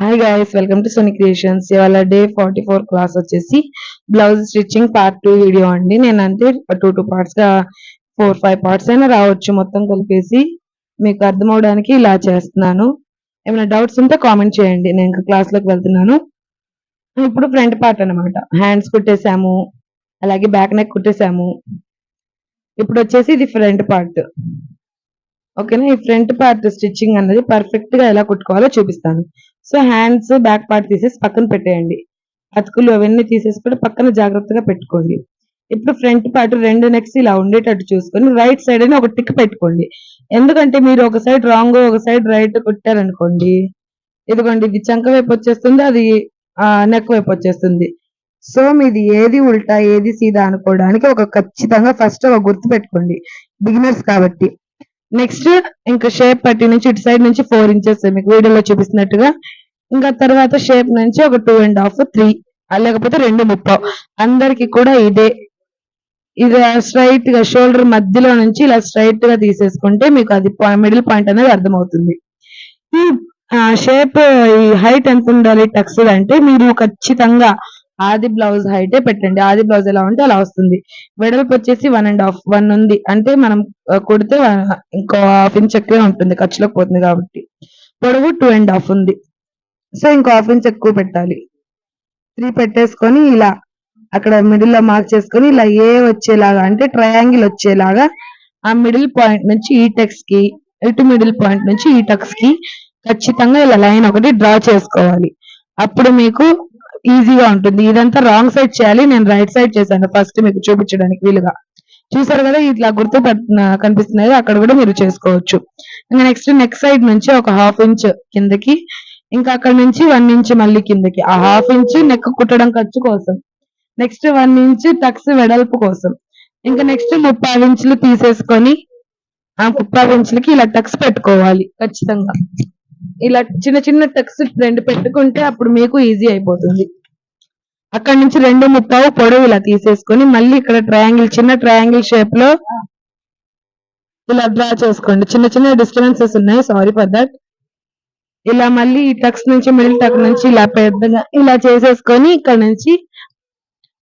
Hi guys welcome to Soni creations ఇవాళ day forty four class వచ్చేసి blouse stitching part two video అండి. నేను అంటే టూ టూ పార్ట్స్గా ఫోర్ ఫైవ్ పార్ట్స్ అయినా రావచ్చు. మొత్తం కలిపేసి మీకు అర్థం అవడానికి ఇలా చేస్తున్నాను. ఏమైనా డౌట్స్ ఉంటే కామెంట్ చేయండి. నేను ఇంకా క్లాస్లోకి వెళ్తున్నాను. ఇప్పుడు ఫ్రంట్ పార్ట్ అన్నమాట. హ్యాండ్స్ కుట్టేసాము అలాగే బ్యాక్ నెక్ కుట్టేసాము ఇప్పుడు వచ్చేసి ఇది ఫ్రంట్ పార్ట్ ఓకేనా ఈ ఫ్రంట్ పార్ట్ స్టిచ్చింగ్ అన్నది పర్ఫెక్ట్గా ఎలా కుట్టుకోవాలో చూపిస్తాను. సో హ్యాండ్స్ బ్యాక్ పార్ట్ తీసేసి పక్కన పెట్టేయండి. అతుకులు అవన్నీ తీసేసి కూడా పక్కన జాగ్రత్తగా పెట్టుకోండి. ఇప్పుడు ఫ్రంట్ పార్ట్ రెండు నెక్స్ ఇలా ఉండేటట్టు చూసుకొని రైట్ సైడ్ అని ఒక టిక్ పెట్టుకోండి. ఎందుకంటే మీరు ఒక సైడ్ రాంగ్ ఒక సైడ్ రైట్ కొట్టారనుకోండి. ఇదిగోండి ఇది చంక వైపు వచ్చేస్తుంది అది నెక్ వైపు వచ్చేస్తుంది. సో మీది ఏది ఉల్టా ఏది సీదా అనుకోవడానికి ఒక ఖచ్చితంగా ఫస్ట్ ఒక గుర్తు పెట్టుకోండి. బిగినర్స్ కాబట్టి. నెక్స్ట్ ఇంకా షేప్ పట్టి నుంచి ఇటు సైడ్ నుంచి ఫోర్ ఇంచెస్ మీకు వీడియోలో చూపిస్తున్నట్టుగా ఇంకా తర్వాత షేప్ నుంచి ఒక టూ అండ్ హాఫ్ త్రీ లేకపోతే రెండు ముప్పావు అందరికి కూడా ఇదే. ఇది స్ట్రైట్గా షోల్డర్ మధ్యలో నుంచి ఇలా స్ట్రైట్గా తీసేసుకుంటే మీకు అది మిడిల్ పాయింట్ అనేది అర్థమవుతుంది. ఈ షేప్ ఈ హైట్ ఎంత ఉండాలి టక్స్ అంటే మీరు ఖచ్చితంగా ఆది బ్లౌజ్ హైటే పెట్టండి. ఆది బ్లౌజ్ ఎలా ఉంటే అలా వస్తుంది. వెడల్పు వచ్చేసి వన్ అండ్ హాఫ్ వన్ ఉంది. అంటే మనం కుడితే ఇంకో హాఫ్ ఇంచ్ ఎక్కువే ఉంటుంది. ఖర్చులోకి పోతుంది కాబట్టి. పొడవు టూ అండ్ హాఫ్ ఉంది. సో ఇంకో హాఫ్ ఇంచ్ ఎక్కువ పెట్టాలి. త్రీ పెట్టేసుకొని ఇలా అక్కడ మిడిల్లో మార్క్ చేసుకొని ఇలా ఏ వచ్చేలాగా అంటే ట్రయాంగిల్ వచ్చేలాగా ఆ మిడిల్ పాయింట్ నుంచి ఈ టెక్స్కి ఇటు మిడిల్ పాయింట్ నుంచి ఈ టక్స్కి ఖచ్చితంగా ఇలా లైన్ ఒకటి డ్రా చేసుకోవాలి. అప్పుడు మీకు ఈజీగా ఉంటుంది. ఇదంతా రాంగ్ సైడ్ చేయాలి. నేను రైట్ సైడ్ చేశాను. ఫస్ట్ మీకు చూపించడానికి వీలుగా. చూసారు కదా ఇట్లా గుర్తు కనిపిస్తున్నాయి అక్కడ కూడా మీరు చేసుకోవచ్చు. ఇంకా నెక్స్ట్ నెక్ సైడ్ నుంచి ఒక హాఫ్ ఇంచ్ కిందకి ఇంకా అక్కడ నుంచి వన్ ఇంచ్ మళ్ళీ కిందకి. ఆ హాఫ్ ఇంచ్ నెక్ కుట్టడం ఖర్చు కోసం. నెక్స్ట్ వన్ ఇంచ్ టక్స్ వెడల్పు కోసం. ఇంకా నెక్స్ట్ ముప్పై ఇంచులు తీసేసుకొని ఆ ముప్పై ఇంచులకి ఇలా టక్స్ పెట్టుకోవాలి ఖచ్చితంగా. ఇలా చిన్న చిన్న టక్స్ రెండు పెట్టుకుంటే అప్పుడు మీకు ఈజీ అయిపోతుంది. అక్కడ నుంచి రెండు ముప్పావు పొడవు ఇలా తీసేసుకొని మళ్ళీ ఇక్కడ ట్రయాంగిల్ చిన్న ట్రయాంగిల్ షేప్లో ఇలా డ్రా చేసుకోండి. చిన్న చిన్న డిస్టర్బెన్సెస్ ఉన్నాయి. Sorry for that. ఇలా మళ్ళీ ఈ టక్స్ నుంచి మిడిల్ టక్ నుంచి ఇలా పెద్దగా ఇలా చేసేసుకొని ఇక్కడ నుంచి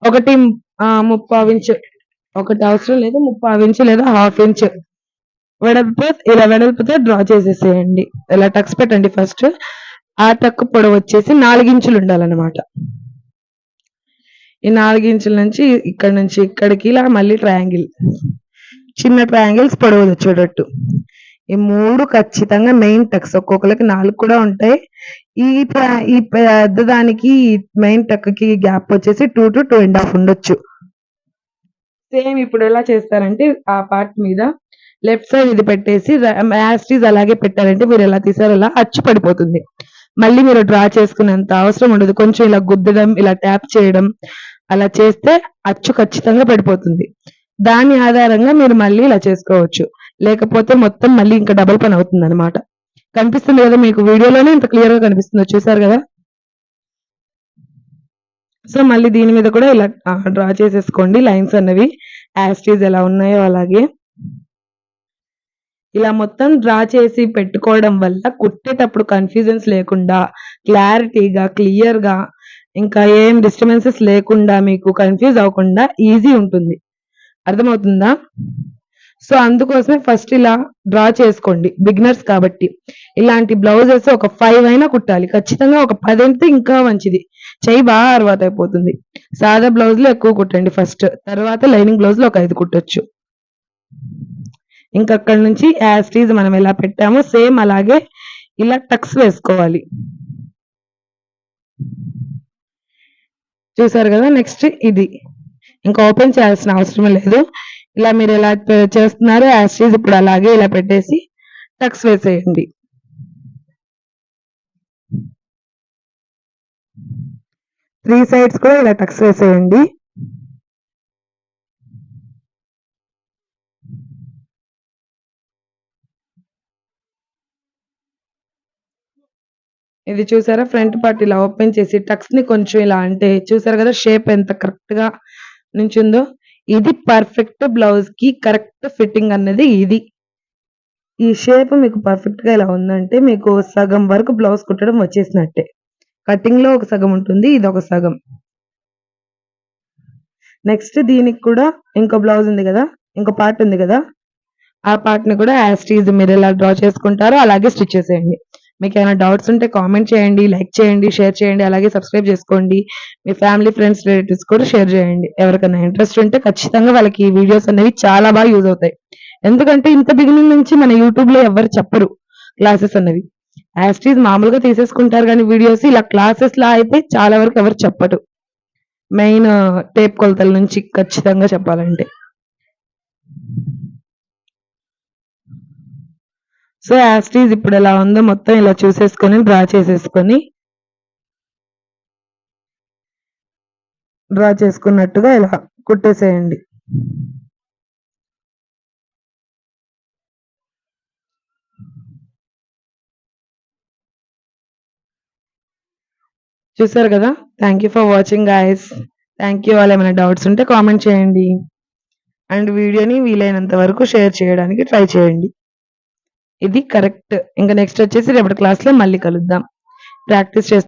ఒకటి ముప్పావు ఇంచు. ఒకటి అవసరం లేదు ముప్పావు ఇంచు లేదా హాఫ్ ఇంచు. వెడల్పు ఇలా వెడల్పుతో డ్రా చేసేసేయండి. ఇలా టక్స్ పెట్టండి ఫస్ట్. ఆ టక్ పొడవు వచ్చేసి నాలుగించులు ఉండాలన్నమాట. ఈ నాలుగించుల నుంచి ఇక్కడ నుంచి ఇక్కడికి ఇలా మళ్ళీ ట్రయాంగిల్. చిన్న ట్రయాంగిల్స్ పొడవు వచ్చేటట్టు ఈ మూడు ఖచ్చితంగా మెయిన్ టక్స్ ఒక్కొక్కరికి నాలుగు కూడా ఉంటాయి. ఈ ఈ పెద్ద దానికి మెయిన్ టక్కి గ్యాప్ వచ్చేసి two to two and half ఉండొచ్చు. సేమ్ ఇప్పుడు ఎలా చేస్తారంటే ఆ పార్ట్ మీద లెఫ్ట్ సైడ్ ఇది పెట్టేసి యాస్టీస్ అలాగే పెట్టారంటే మీరు ఎలా తీసారో అలా అచ్చు పడిపోతుంది. మళ్ళీ మీరు డ్రా చేసుకునేంత అవసరం ఉండదు. కొంచెం ఇలా గుద్దడం ఇలా ట్యాప్ చేయడం అలా చేస్తే అచ్చు ఖచ్చితంగా పడిపోతుంది. దాని ఆధారంగా మీరు మళ్ళీ ఇలా చేసుకోవచ్చు. లేకపోతే మొత్తం మళ్ళీ ఇంకా డబల్ పని అవుతుంది అనమాట కనిపిస్తుంది కదా మీకు వీడియోలోనే ఇంత క్లియర్గా కనిపిస్తుంది చూసారు కదా? సో మళ్ళీ దీని మీద కూడా ఇలా డ్రా చేసేసుకోండి లైన్స్ అన్నవి యాస్టీస్ ఎలా ఉన్నాయో అలాగే. ఇలా మొత్తం డ్రా చేసి పెట్టుకోవడం వల్ల కుట్టేటప్పుడు కన్ఫ్యూజన్స్ లేకుండా క్లారిటీగా క్లియర్గా ఇంకా ఏం డిస్టర్బెన్సెస్ లేకుండా మీకు కన్ఫ్యూజ్ అవ్వకుండా ఈజీ ఉంటుంది. అర్థమవుతుందా? సో అందుకోసమే ఫస్ట్ ఇలా డ్రా చేసుకోండి బిగినర్స్ కాబట్టి. ఇలాంటి బ్లౌజెస్ ఒక ఫైవ్ అయినా కుట్టాలి. ఖచ్చితంగా ఒక పది అయితే ఇంకా మంచిది. చెయ్యి బాగా అర్వాత అయిపోతుంది. సాదా బ్లౌజ్లో ఎక్కువ కుట్టండి ఫస్ట్ తర్వాత లైనింగ్ బ్లౌజ్లో ఒక ఐదు కుట్టొచ్చు. ఇంకా అక్కడ నుంచి యాస్టీజ్ మనం ఎలా పెట్టామో సేమ్ అలాగే ఇలా టక్స్ వేసుకోవాలి. చూసారు కదా? నెక్స్ట్ ఇది. ఇంకా ఓపెన్ చేయాల్సిన అవసరం లేదు. ఇలా మీరు ఎలా చేస్తున్నారో యాస్టీజ్ ఇప్పుడు అలాగే ఇలా పెట్టేసి టక్స్ వేసేయండి. త్రీ సైడ్స్ కూడా ఇలా టక్స్ వేసేయండి. ఇది చూసారా? ఫ్రంట్ పార్ట్ ఇలా ఓపెన్ చేసి టక్స్ని కొంచెం ఇలా అంటే చూసారు కదా షేప్ ఎంత కరెక్ట్గా నుంచిందో? ఇది పర్ఫెక్ట్ బ్లౌజ్కి కరెక్ట్ ఫిట్టింగ్ అన్నది ఇది. ఈ షేప్ మీకు పర్ఫెక్ట్గా ఇలా ఉందంటే మీకు సగం వరకు బ్లౌజ్ కుట్టడం వచ్చేసినట్టే. కటింగ్లో ఒక సగం ఉంటుంది ఇది ఒక సగం. నెక్స్ట్ దీనికి కూడా ఇంకో బ్లౌజ్ ఉంది కదా ఇంకో పార్ట్ ఉంది కదా. ఆ పార్ట్ని కూడా యాస్టీజ్ మీరు ఎలా డ్రా చేసుకుంటారో అలాగే స్టిచ్ చేసేయండి. మీకు ఏమైనా డౌట్స్ ఉంటే కామెంట్ చేయండి లైక్ చేయండి షేర్ చేయండి అలాగే సబ్స్క్రైబ్ చేసుకోండి. మీ ఫ్యామిలీ ఫ్రెండ్స్ రిలేటివ్స్ కూడా షేర్ చేయండి. ఎవరికైనా ఇంట్రెస్ట్ ఉంటే ఖచ్చితంగా వాళ్ళకి ఈ వీడియోస్ అనేవి చాలా బాగా యూజ్ అవుతాయి. ఎందుకంటే ఇంత బిగినింగ్ నుంచి మన యూట్యూబ్లో ఎవరు చెప్పరు క్లాసెస్ అనేవి. యాస్టీస్ మామూలుగా తీసేసుకుంటారు కానీ వీడియోస్ ఇలా క్లాసెస్ లా అయితే చాలా వరకు ఎవరు చెప్పరు. మెయిన్ టేప్ uh, కొలతల నుంచి ఖచ్చితంగా చెప్పాలంటే. సో యాస్టీజ్ ఇప్పుడు ఎలా ఉందో మొత్తం ఇలా చూసేసుకొని డ్రా చేసేసుకొని డ్రా చేసుకున్నట్టుగా ఇలా కుట్టేసేయండి. చూసారు కదా? Thank you for watching guys thank you వాళ్ళు ఏమైనా డౌట్స్ ఉంటే కామెంట్ చేయండి. అండ్ వీడియోని వీలైనంత వరకు షేర్ చేయడానికి ట్రై చేయండి. ఇది కరెక్ట్. ఇంకా నెక్స్ట్ వచ్చేసి రేపటి క్లాస్లో మళ్ళీ కలుద్దాం. ప్రాక్టీస్ చేస్తాం